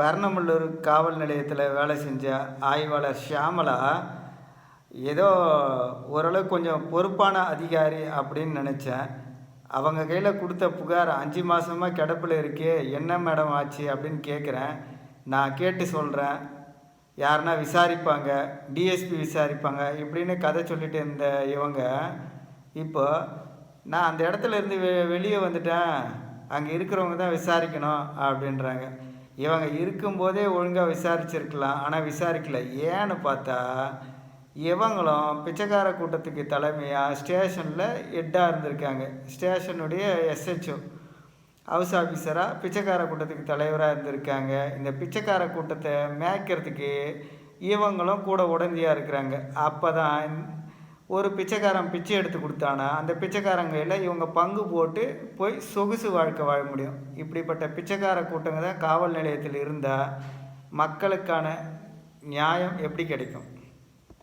பரணமல்லூர் காவல் நிலையத்தில் வேலை செஞ்ச ஆய்வாளர் ஷியாமலா ஏதோ ஓரளவுக்கு கொஞ்சம் பொறுப்பான அதிகாரி அப்படின்னு நினச்சேன். அவங்க கையில் கொடுத்த புகார் அஞ்சு மாதமாக கிடப்பில் இருக்கே என்ன மேடம் ஆச்சு அப்படின்னு கேட்குறேன் நான் கேட்டு சொல்கிறேன் யாருன்னா விசாரிப்பாங்க டிஎஸ்பி விசாரிப்பாங்க இப்படின்னு கதை சொல்லிட்டு இருந்த இவங்க இப்போ நான் அந்த இடத்துல இருந்து வெ வெளியே வந்துட்டேன். அங்கே இருக்கிறவங்க தான் விசாரிக்கணும் அப்படின்றாங்க. இவங்க இருக்கும்போதே ஒழுங்காக விசாரிச்சிருக்கலாம் ஆனால் விசாரிக்கல. ஏன்னு பார்த்தா இவங்களும் பிச்சைக்கார கூட்டத்துக்கு தலைமையாக ஸ்டேஷனில் ஹெட்டாக இருந்திருக்காங்க. ஸ்டேஷனுடைய எஸ்ஹெச்ஓ ஹவுஸ் ஆஃபீஸராக பிச்சைக்கார கூட்டத்துக்கு தலைவராக இருந்திருக்காங்க. இந்த பிச்சைக்கார கூட்டத்தை மேய்க்கிறதுக்கு இவங்களும் கூட உடந்தையாக இருக்கிறாங்க. அப்போ தான் ஒரு பிச்சைக்காரன் பிச்சை எடுத்து கொடுத்தானா அந்த பிச்சைக்காரங்கையில் இவங்க பங்கு போட்டு போய் சொகுசு வாழ்க்கை வாழ முடியும். இப்படிப்பட்ட பிச்சைக்கார கூட்டங்க தான் காவல் நிலையத்தில் இருந்தால் மக்களுக்கான நியாயம் எப்படி கிடைக்கும்?